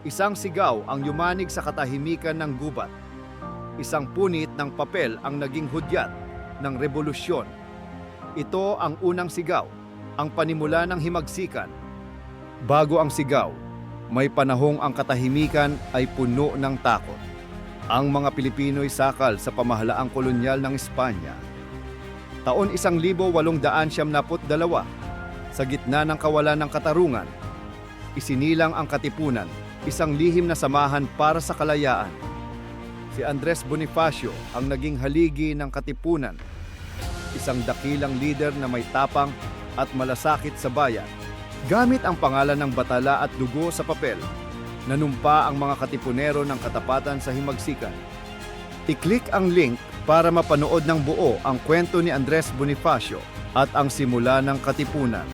Isang sigaw ang yumanig sa katahimikan ng gubat. Isang punit ng papel ang naging hudyat ng revolusyon. Ito ang unang sigaw, ang panimula ng himagsikan. Bago ang sigaw, may panahong ang katahimikan ay puno ng takot. Ang mga Pilipino'y sakal sa pamahalaang kolonyal ng Espanya. Taon 1872, sa gitna ng kawalan ng katarungan, isinilang ang katipunan, isang lihim na samahan para sa kalayaan. Si Andres Bonifacio ang naging haligi ng katipunan, isang dakilang lider na may tapang at malasakit sa bayan. Gamit ang pangalan ng batala at dugo sa papel, nanumpa ang mga katipunero ng katapatan sa himagsikan. I-click ang link para mapanood ng buo ang kwento ni Andres Bonifacio at ang simula ng katipunan.